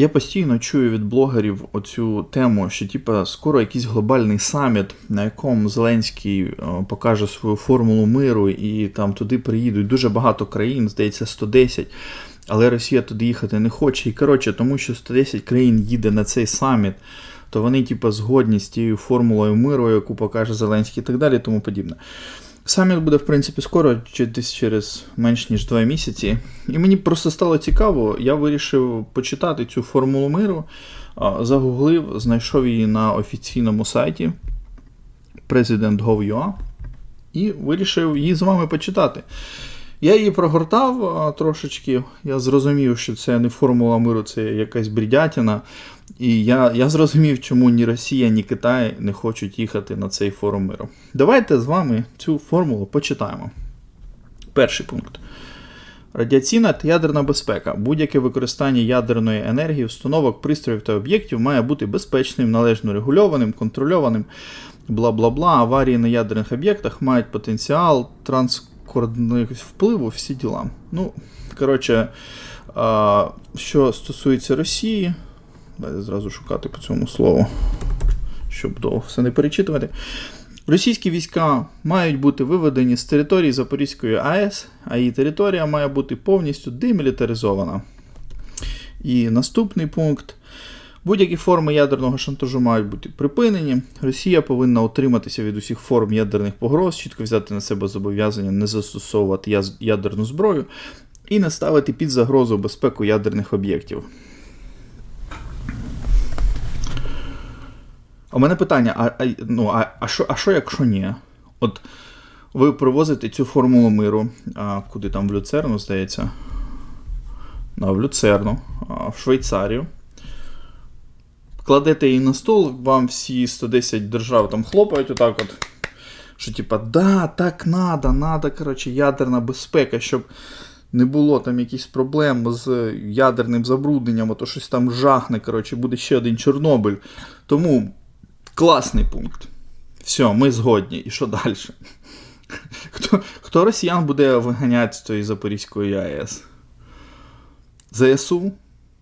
Я постійно чую від блогерів оцю тему, що типа скоро якийсь глобальний саміт, на якому Зеленський е, покаже свою формулу миру, і там туди приїдуть дуже багато країн, здається, 110, але Росія туди їхати не хоче. І коротше, тому що 110 країн їде на цей саміт, то вони, типа, згодні з тією формулою миру, яку покаже Зеленський і так далі, тому подібне. Саміт буде, в принципі, скоро, чи десь через менш ніж два місяці. І мені просто стало цікаво, я вирішив почитати цю формулу миру, загуглив, знайшов її на офіційному сайті president.gov.ua і вирішив її з вами почитати. Я її прогортав трошечки, я зрозумів, що це не формула миру, це якась бредятина. І я, я зрозумів, чому ні Росія, ні Китай не хочуть їхати на цей форум миру. Давайте з вами цю формулу почитаємо. Перший пункт. Радіаційна та ядерна безпека. Будь-яке використання ядерної енергії, установок, пристроїв та об'єктів має бути безпечним, належно регульованим, контрольованим, бла бла бла. Аварії на ядерних об'єктах мають потенціал транскордних впливу, всі діла. Ну, коротше, а, що стосується Росії, Далі зразу шукати по цьому слову, щоб довго все не перечитувати. Російські війська мають бути виведені з території Запорізької АЕС, а її територія має бути повністю демілітаризована. І наступний пункт. Будь-які форми ядерного шантажу мають бути припинені. Росія повинна утриматися від усіх форм ядерних погроз, чітко взяти на себе зобов'язання не застосовувати ядерну зброю і не ставити під загрозу безпеку ядерних об'єктів. У мене питання: а, а, ну, а, а, що, а що, якщо ні? От ви привозите цю формулу миру, а, куди там в Люцерну, здається? А, в Люцерну, а, в Швейцарію. Кладете її на стол, вам всі 110 держав там хлопають отак от. Що, типа, да, так надо, надо, коротше, ядерна безпека, щоб не було там якихось проблем з ядерним забрудненням, а то щось там жахне, коротше, буде ще один Чорнобиль. Тому класний пункт. Все, ми згодні. І що далі? Хто, хто росіян буде виганяти з тої Запорізької АЕС? ЗСУ?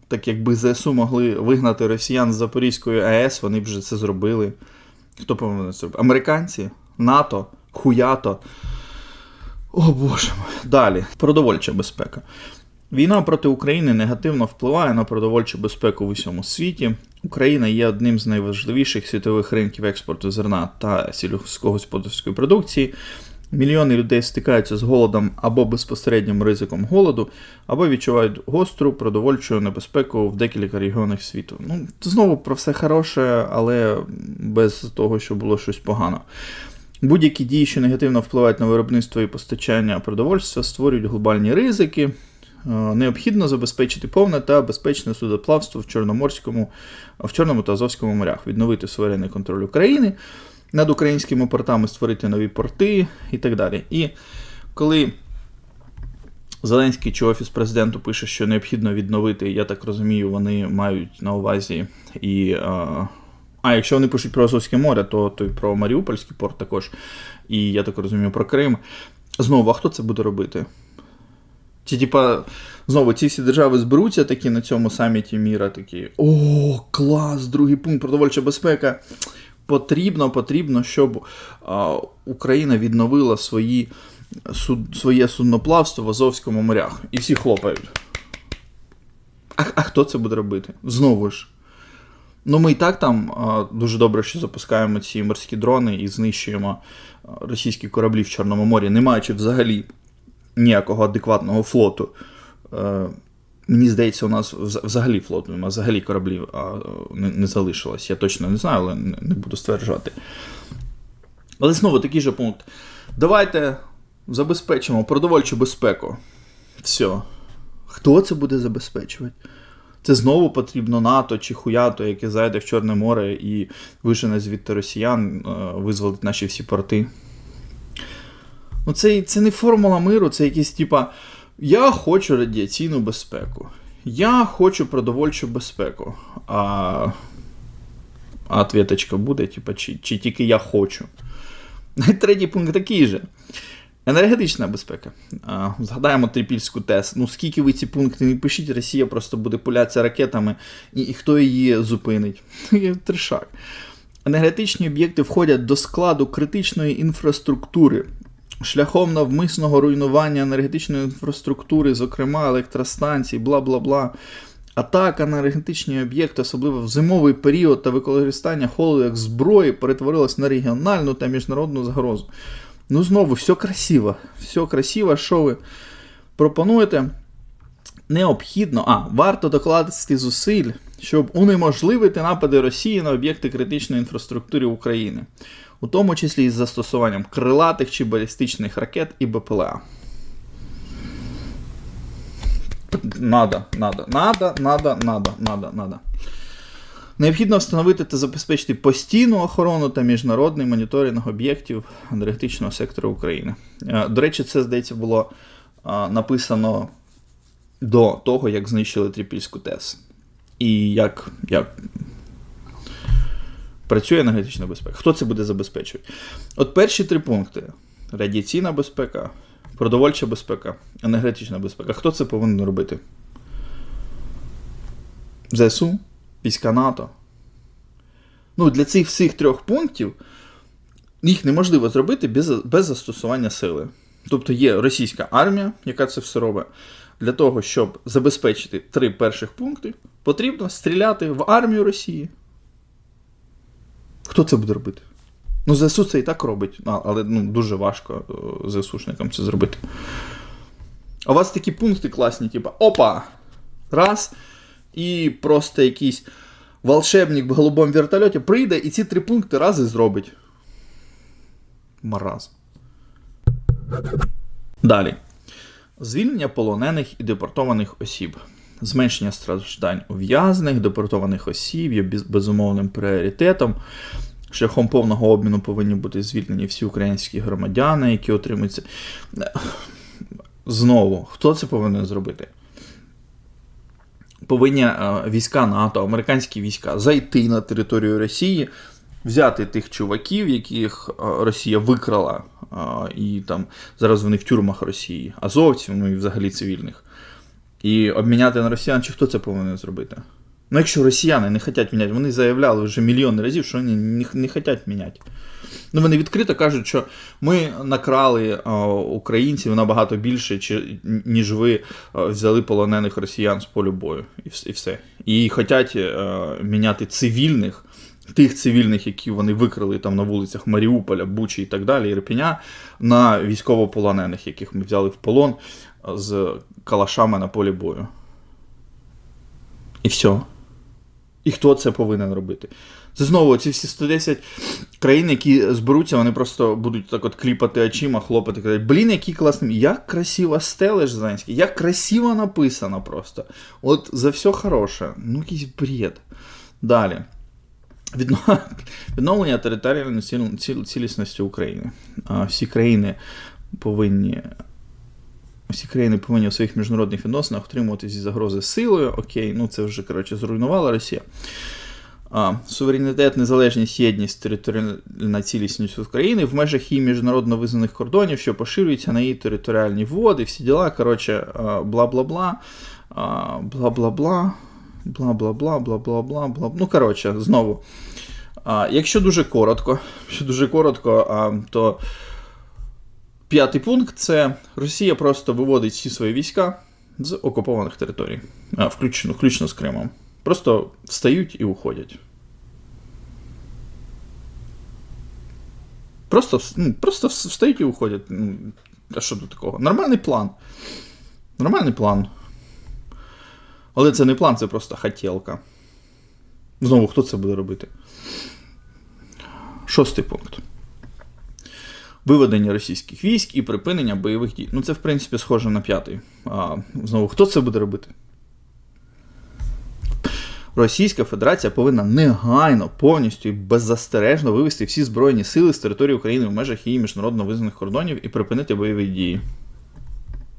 Так якби ЗСУ могли вигнати росіян з Запорізької АЕС, вони б вже це зробили. Хто повинен це зробити? Американці? НАТО? Хуято? О боже мой. Далі. Продовольча безпека. Війна проти України негативно впливає на продовольчу безпеку в усьому світі. Україна є одним з найважливіших світових ринків експорту зерна та сільськогосподарської продукції. Мільйони людей стикаються з голодом або безпосереднім ризиком голоду, або відчувають гостру продовольчу небезпеку в декілька регіонах світу. Ну, знову про все хороше, але без того, що було щось погано. Будь-які дії, що негативно впливають на виробництво і постачання продовольства, створюють глобальні ризики. Е, Необхідно забезпечити повне та безпечне судоплавство в Чорноморському, в Чорному та Азовському морях, відновити суверенний контроль України над українськими портами, створити нові порти і так далі. І коли Зеленський чи Офіс президенту пише, що необхідно відновити, я так розумію, вони мають на увазі і. е, А якщо вони пишуть про Азовське море, то, то й про Маріупольський порт також, і я так розумію, про Крим. Знову, а хто це буде робити? Чи, типа, знову ці всі держави зберуться такі на цьому саміті міра, такі. О, клас! Другий пункт продовольча безпека. Потрібно, потрібно, щоб Україна відновила свої, суд, своє судноплавство в Азовському морях. І всі хлопають. А, а хто це буде робити? Знову ж. Ну, ми і так там дуже добре, що запускаємо ці морські дрони і знищуємо російські кораблі в Чорному морі, не маючи взагалі ніякого адекватного флоту. Мені здається, у нас вз- взагалі немає, взагалі кораблів не, залишилось. Я точно не знаю, але не, не буду стверджувати. Але знову такий же пункт. Давайте забезпечимо продовольчу безпеку. Все. Хто це буде забезпечувати? Це знову потрібно НАТО чи хуято, яке зайде в Чорне море і вижене звідти росіян, е, визволить наші всі порти. Ну, це, це не формула миру, це якісь типа. Я хочу радіаційну безпеку. Я хочу продовольчу безпеку. А, а ответочка буде, типа, чи, чи тільки я хочу. Третій пункт такий же. Енергетична безпека. А, Згадаємо трипільську ТЕС. Ну скільки ви ці пункти не пишіть, Росія просто буде пулятися ракетами, і, і хто її зупинить? Тришак. Енергетичні об'єкти входять до складу критичної інфраструктури. Шляхом навмисного руйнування енергетичної інфраструктури, зокрема електростанцій, бла бла бла. Атака на енергетичні об'єкти, особливо в зимовий період та використання холоду як зброї, перетворилась на регіональну та міжнародну загрозу. Ну, знову, все красиво. Все красиво, що ви пропонуєте. Необхідно, а, варто докладати зусиль, щоб унеможливити напади Росії на об'єкти критичної інфраструктури України, у тому числі із застосуванням крилатих чи балістичних ракет і БПЛА. Надо, надо, надо, надо, надо, надо, надо. Необхідно встановити та забезпечити постійну охорону та міжнародний моніторинг об'єктів енергетичного сектору України. Е, До речі, це, здається, було написано до того, як знищили Трипільську ТЕС. І як, як працює енергетична безпека. Хто це буде забезпечувати? От перші три пункти: радіаційна безпека, продовольча безпека, енергетична безпека. Хто це повинен робити? ЗСУ, війська НАТО. Ну, для цих всіх трьох пунктів їх неможливо зробити без, без застосування сили. Тобто є російська армія, яка це все робить. Для того, щоб забезпечити три перших пункти, потрібно стріляти в армію Росії. Хто це буде робити? Ну, ЗСУ це і так робить, але ну, дуже важко е, ЗСУшникам це зробити. А у вас такі пункти класні, типу, опа! Раз. І просто якийсь волшебник в голубому вертольоті прийде і ці три пункти раз і зробить. Маразм. Далі. Звільнення полонених і депортованих осіб. Зменшення страждань ув'язнених, депортованих осіб є безумовним пріоритетом. Шляхом повного обміну повинні бути звільнені всі українські громадяни, які отримуються. Знову, хто це повинен зробити? Повинні е, війська НАТО, американські війська зайти на територію Росії, взяти тих чуваків, яких е, Росія викрала, е, і там зараз вони в тюрмах Росії, азовців, ну і взагалі цивільних, і обміняти на росіян, чи хто це повинен зробити? Ну, якщо росіяни не хочуть міняти, вони заявляли вже мільйони разів, що вони не, не хочуть міняти. Ну, вони відкрито кажуть, що ми накрали а, українців набагато більше, чи, ніж ви а, взяли полонених росіян з полю бою. І, і все. І хочуть а, міняти цивільних, тих цивільних, які вони викрили там на вулицях Маріуполя, Бучі і так далі, Ірпеня, на військовополонених, яких ми взяли в полон з калашами на полі бою. І все. І хто це повинен робити? Це знову ці всі 110 країн, які зберуться, вони просто будуть так от кліпати очима, хлопати, казати, блін, який класний. Як красиво стелиш Зеленський, як красиво написано просто. От за все хороше. Ну, якийсь бред. Далі. Відновлення територіальної ціл- ціл- цілісності України. Всі країни повинні. Всі країни повинні у своїх міжнародних відносинах отримувати зі загрози силою. Окей, ну це вже коротше зруйнувала Росія. А, суверенітет, незалежність, єдність, територіальна цілісність України в межах її міжнародно визнаних кордонів, що поширюються на її територіальні води, всі діла, коротше, бла-бла-бла, бла-бла-бла, бла-бла-бла, бла-бла-бла, бла. Ну, коротше, знову. А, якщо дуже коротко, якщо дуже коротко, а, то п'ятий пункт це Росія просто виводить всі свої війська з окупованих територій, включно, включно з Кримом. Просто встають і уходять. Просто, ну, просто встають і уходять. Ну, а що тут такого? Нормальний план. Нормальний план. Але це не план, це просто хотілка. Знову, хто це буде робити? Шостий пункт. Виведення російських військ і припинення бойових дій. Ну, це, в принципі, схоже на п'ятий. А, знову, хто це буде робити? Російська Федерація повинна негайно, повністю і беззастережно вивести всі збройні сили з території України в межах її міжнародно визнаних кордонів і припинити бойові дії.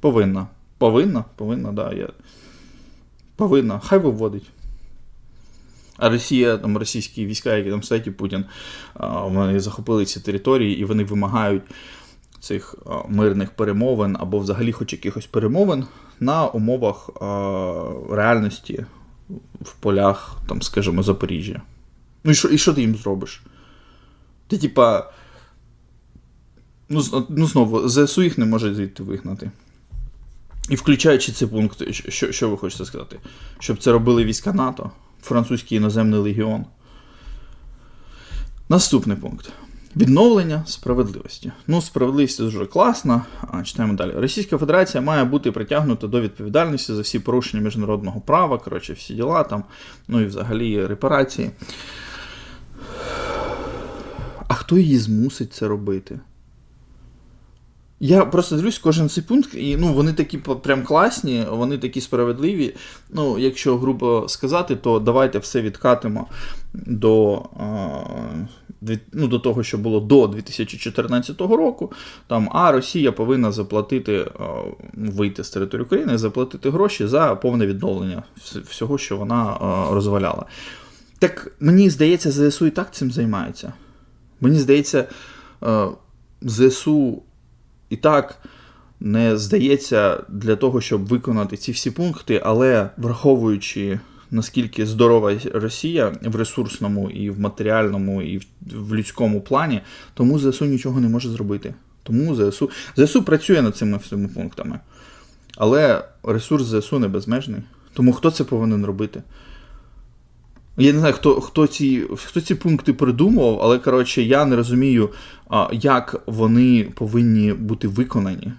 Повинна. Повинна? Повинна, да. Я... Повинна. Хай виводить. А Росія, там російські війська, які там стоять і Путін, вони захопили ці території і вони вимагають цих мирних перемовин або взагалі хоч якихось перемовин на умовах реальності в полях, там, скажімо, Запоріжжя. Ну і що, і що ти їм зробиш? Ти, типа. Ну, ну знову, ЗСУ їх не може звідти вигнати. І включаючи цей пункт, що, що ви хочете сказати? Щоб це робили війська НАТО, французький іноземний легіон. Наступний пункт. Відновлення справедливості. Ну, справедливість дуже класна. А, читаємо далі. Російська Федерація має бути притягнута до відповідальності за всі порушення міжнародного права, коротше, всі діла там, ну і взагалі репарації. А хто її змусить це робити? Я просто дивлюсь кожен цей пункт, і ну, вони такі прям класні, вони такі справедливі. Ну, якщо грубо сказати, то давайте все відкатимо до, ну, до того, що було до 2014 року. Там, а Росія повинна заплатити, вийти з території України, заплатити гроші за повне відновлення всього, що вона розваляла. Так мені здається, ЗСУ і так цим займається. Мені здається, ЗСУ і так не здається для того, щоб виконати ці всі пункти, але враховуючи наскільки здорова Росія в ресурсному і в матеріальному, і в, людському плані, тому ЗСУ нічого не може зробити. Тому ЗСУ, ЗСУ працює над цими всіма пунктами. Але ресурс ЗСУ не безмежний. Тому хто це повинен робити? Я не знаю, хто, хто, ці, хто ці пункти придумував, але коротше, я не розумію, як вони повинні бути виконані.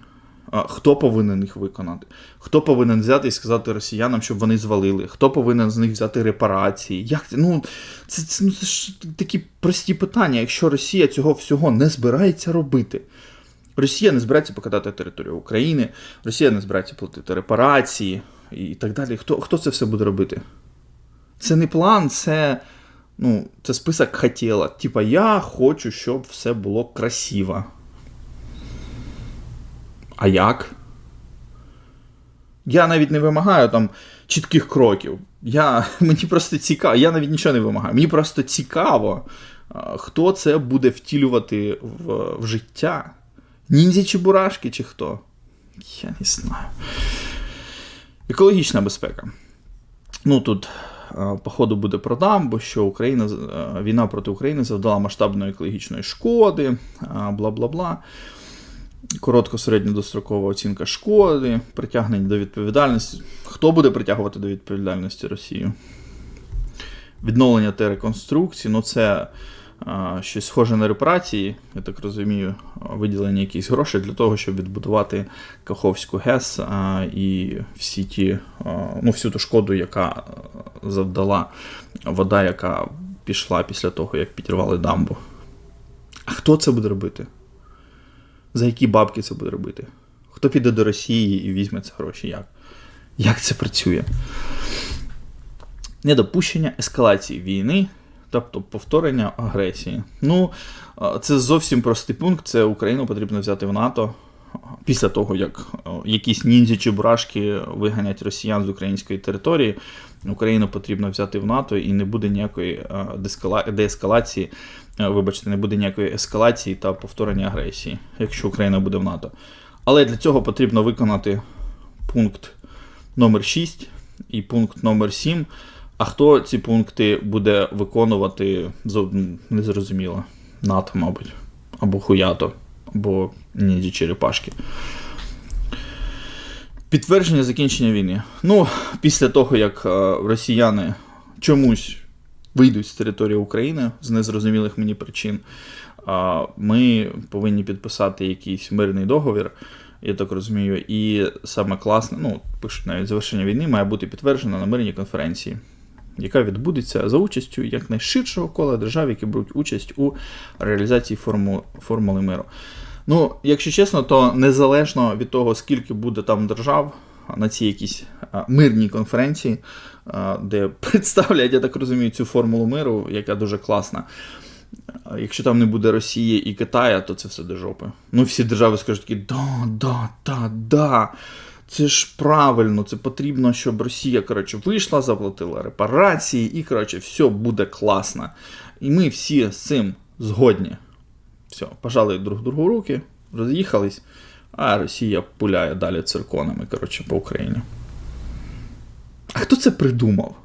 Хто повинен їх виконати? Хто повинен взяти і сказати росіянам, щоб вони звалили? Хто повинен з них взяти репарації? Як? Ну, це, це, ну, це ж такі прості питання. Якщо Росія цього всього не збирається робити, Росія не збирається покидати територію України, Росія не збирається платити репарації і так далі. Хто, хто це все буде робити? Це не план, це, ну, це список хотіла. Типа, я хочу, щоб все було красиво. А як? Я навіть не вимагаю там чітких кроків. Я, мені просто цікаво, я навіть нічого не вимагаю. Мені просто цікаво, хто це буде втілювати в, в життя. Ніндзя чи бурашки, чи хто? Я не знаю. Екологічна безпека. Ну тут, походу, буде про дамбу, що Україна, е, війна проти України завдала масштабної екологічної шкоди, е, бла бла бла. Коротко середньодострокова оцінка шкоди, притягнення до відповідальності. Хто буде притягувати до відповідальності Росію? Відновлення та реконструкції, ну це е, щось схоже на репарації, я так розумію, виділення якихось грошей для того, щоб відбудувати Каховську ГЕС і всі ті, ну, всю ту шкоду, яка завдала вода, яка пішла після того, як підірвали дамбу. А хто це буде робити? За які бабки це буде робити? Хто піде до Росії і візьме ці гроші? Як? Як це працює? Недопущення ескалації війни, тобто повторення агресії. Ну, це зовсім простий пункт. Це Україну потрібно взяти в НАТО після того, як якісь ніндзі чи бурашки виганять росіян з української території. Україну потрібно взяти в НАТО і не буде ніякої дескала- деескалації, вибачте, не буде ніякої ескалації та повторення агресії, якщо Україна буде в НАТО. Але для цього потрібно виконати пункт номер 6 і пункт номер 7. А хто ці пункти буде виконувати, незрозуміло. НАТО, мабуть. Або хуято, або ніндзі черепашки. Підтвердження закінчення війни. Ну, після того, як е, росіяни чомусь вийдуть з території України з незрозумілих мені причин, ми повинні підписати якийсь мирний договір, я так розумію. І саме класне, ну, пишуть навіть завершення війни має бути підтверджено на мирній конференції, яка відбудеться за участю якнайширшого кола держав, які беруть участь у реалізації форму, формули миру. Ну, якщо чесно, то незалежно від того, скільки буде там держав на цій якійсь мирній конференції, де представлять, я так розумію, цю формулу миру, яка дуже класна. Якщо там не буде Росії і Китая, то це все до жопи. Ну, всі держави скажуть такі, да, да, да, да. Це ж правильно, це потрібно, щоб Росія, коротше, вийшла, заплатила репарації, і, коротше, все буде класно. І ми всі з цим згодні. Все, пожали друг другу руки, роз'їхались, а Росія пуляє далі цирконами, коротше, по Україні. А хто це придумав?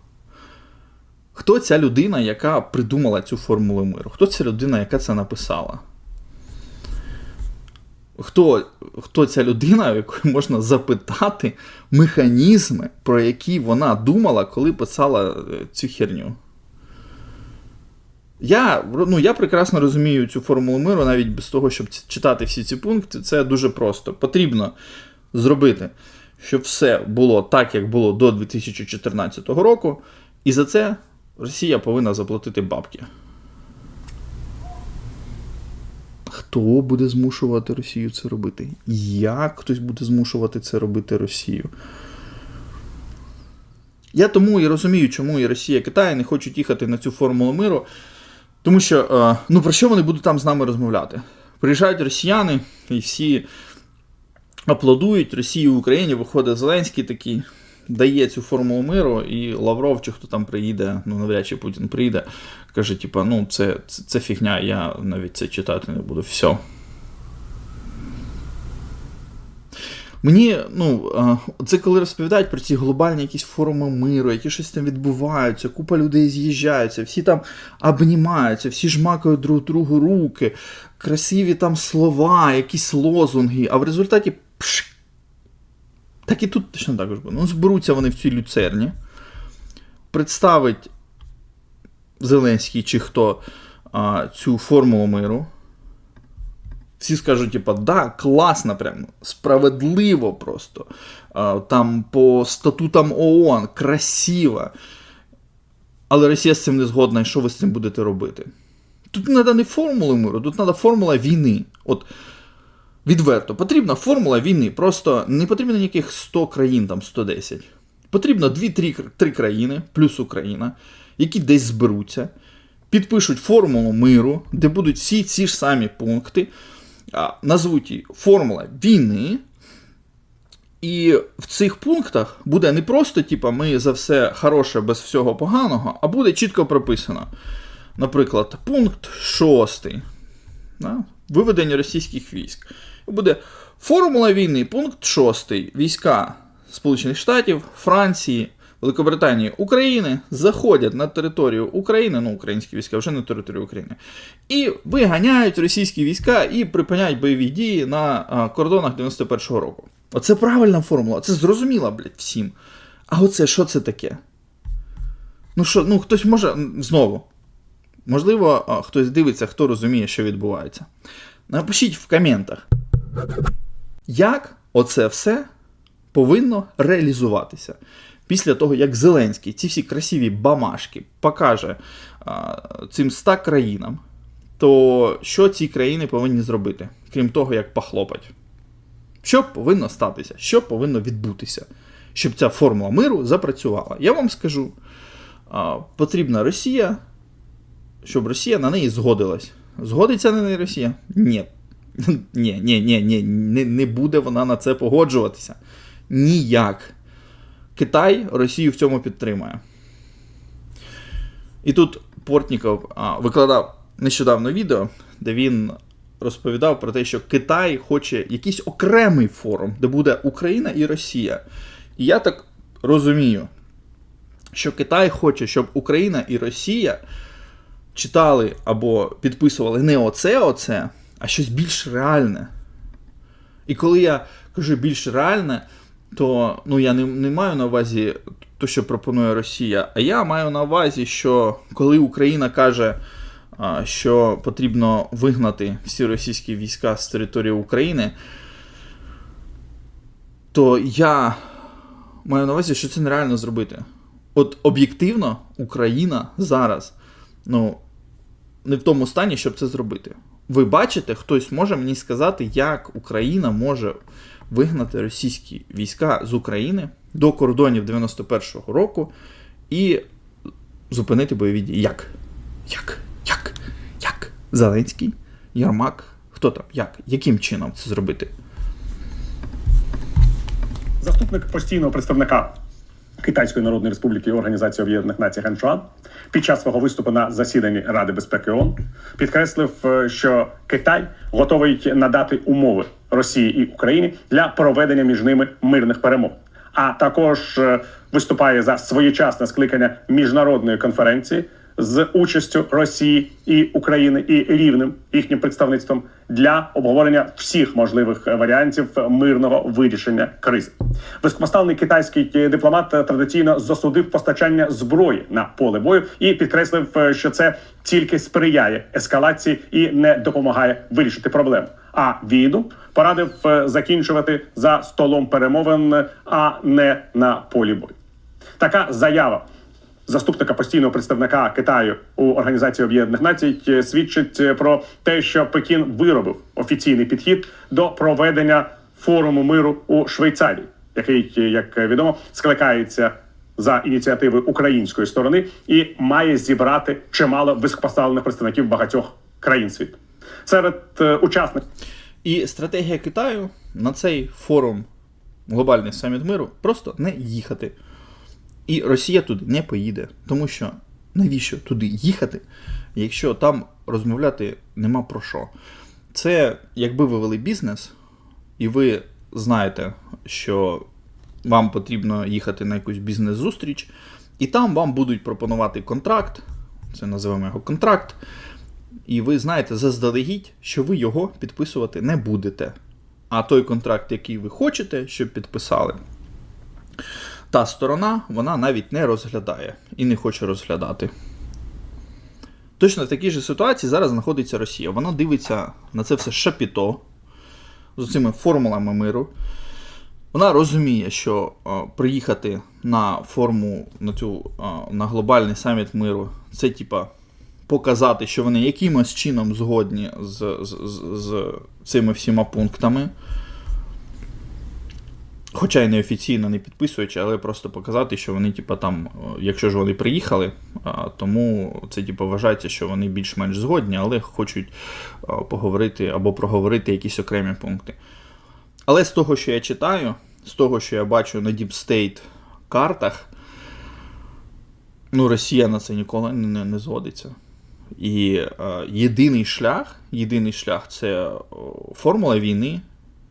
Хто ця людина, яка придумала цю формулу миру? Хто ця людина, яка це написала? Хто, хто ця людина, у якої можна запитати механізми, про які вона думала, коли писала е, цю херню? Я, ну, я прекрасно розумію цю формулу миру, навіть без того, щоб читати всі ці пункти. Це дуже просто. Потрібно зробити, щоб все було так, як було до 2014 року, і за це Росія повинна заплатити бабки. Хто буде змушувати Росію це робити? Як хтось буде змушувати це робити Росію? Я тому і розумію, чому і Росія, і Китай не хочуть їхати на цю формулу миру. Тому що, е, ну про що вони будуть там з нами розмовляти? Приїжджають росіяни і всі аплодують Росії в Україні, виходить Зеленський такий, дає цю формулу миру, і Лавров, чи хто там приїде, ну навряд чи Путін приїде, каже, типа, ну це, це, це фігня, я навіть це читати не буду. Все. Мені, ну, це коли розповідають про ці глобальні якісь форуми миру, які щось там відбуваються, купа людей з'їжджаються, всі там обнімаються, всі жмакають друг другу руки, красиві там слова, якісь лозунги, а в результаті пш, так і тут точно також буде. Ну, зберуться вони в цій люцерні, представить Зеленський чи хто а, цю формулу миру. Всі скажуть, типа, да, класно, прям, справедливо просто. А, Там по статутам ООН, красиво. Але Росія з цим не згодна, і що ви з цим будете робити? Тут не треба не формули миру, тут треба формула війни. От відверто, потрібна формула війни. Просто не потрібно ніяких 100 країн, там 110. Потрібно 2-3 країни, плюс Україна, які десь зберуться, підпишуть формулу миру, де будуть всі ці ж самі пункти, назвуть її формула війни. І в цих пунктах буде не просто, типа, ми за все хороше без всього поганого, а буде чітко прописано. Наприклад, пункт 6. Да? Виведення російських військ. Буде формула війни, пункт 6. Війська Сполучених Штатів, Франції, Великобританії, України заходять на територію України, ну, українські війська вже на територію України, і виганяють російські війська і припиняють бойові дії на кордонах 91-го року. Оце правильна формула, це зрозуміло, блядь, всім. А оце що це таке? Ну що, ну хтось може знову. Можливо, хтось дивиться, хто розуміє, що відбувається. Напишіть в коментах, як оце все повинно реалізуватися після того, як Зеленський ці всі красиві бамашки покаже а, цим 100 країнам, то що ці країни повинні зробити, крім того, як похлопать? Що повинно статися? Що повинно відбутися, щоб ця формула миру запрацювала? Я вам скажу, а, потрібна Росія, щоб Росія на неї згодилась. Згодиться на неї Росія? Ні. Ні, ні, ні, ні, не, буде вона на це погоджуватися. Ніяк. Китай Росію в цьому підтримує. І тут Портніков а, викладав нещодавно відео, де він розповідав про те, що Китай хоче якийсь окремий форум, де буде Україна і Росія. І я так розумію, що Китай хоче, щоб Україна і Росія читали або підписували не оце, оце, а щось більш реальне. І коли я кажу більш реальне, то ну, я не, не маю на увазі те, що пропонує Росія, а я маю на увазі, що коли Україна каже, що потрібно вигнати всі російські війська з території України, то я маю на увазі, що це нереально зробити. От об'єктивно, Україна зараз ну, не в тому стані, щоб це зробити. Ви бачите, хтось може мені сказати, як Україна може вигнати російські війська з України до кордонів 91-го року і зупинити бойові дії. Як? Як? Як? Як? Зеленський? Ярмак? Хто там? Як? Яким чином це зробити? Заступник постійного представника Китайської Народної Республіки Організації Об'єднаних Націй Ганчуан під час свого виступу на засіданні Ради безпеки ООН підкреслив, е, що Китай готовий надати умови Росії і Україні для проведення між ними мирних перемог. А також е, виступає за своєчасне скликання міжнародної конференції з участю Росії і України і рівним їхнім представництвом для обговорення всіх можливих варіантів мирного вирішення кризи. Високопоставлений китайський дипломат традиційно засудив постачання зброї на поле бою і підкреслив, е, що це тільки сприяє ескалації і не допомагає вирішити проблему. А війну порадив е, закінчувати за столом перемовин, а не на полі бою. Така заява заступника постійного представника Китаю у Організації Об'єднаних Націй е, свідчить е, про те, що Пекін виробив офіційний підхід до проведення форуму миру у Швейцарії, який, е, як відомо, скликається за ініціативи української сторони і має зібрати чимало високопоставлених представників багатьох країн світу. Серед учасників І стратегія Китаю на цей форум глобальний саміт миру просто не їхати. І Росія туди не поїде. Тому що навіщо туди їхати, якщо там розмовляти нема про що. Це якби ви вели бізнес, і ви знаєте, що вам потрібно їхати на якусь бізнес-зустріч, і там вам будуть пропонувати контракт, це називаємо його контракт, і ви знаєте заздалегідь, що ви його підписувати не будете. А той контракт, який ви хочете, щоб підписали, та сторона вона навіть не розглядає і не хоче розглядати. Точно в такій же ситуації зараз знаходиться Росія. Вона дивиться на це все шапіто з цими формулами миру. Вона розуміє, що приїхати на форму на цю на глобальний саміт миру це типа показати, що вони якимось чином згодні з, з, з, з цими всіма пунктами. Хоча й неофіційно не підписуючи, але просто показати, що вони, типа, там, якщо ж вони приїхали, тому це типу, вважається, що вони більш-менш згодні, але хочуть поговорити або проговорити якісь окремі пункти. Але з того, що я читаю, з того, що я бачу на Deep State картах, ну, Росія на це ніколи не, не, згодиться. І е, єдиний шлях, єдиний шлях це формула війни,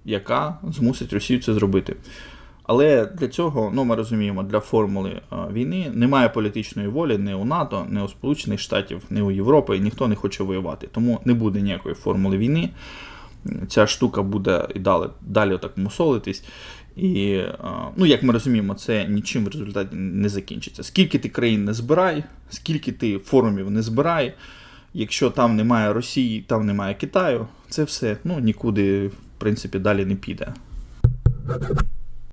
яка змусить Росію це зробити. Але для цього, ну ми розуміємо, для формули е, війни немає політичної волі ні у НАТО, ні у Сполучених Штатів, ні у Європи, і ніхто не хоче воювати. Тому не буде ніякої формули війни. Ця штука буде і далі, далі так мусолитись. І, е, ну, як ми розуміємо, це нічим в результаті не закінчиться. Скільки ти країн не збирай, скільки ти форумів не збирай, якщо там немає Росії, там немає Китаю, це все ну, нікуди, принципі, далі не піде.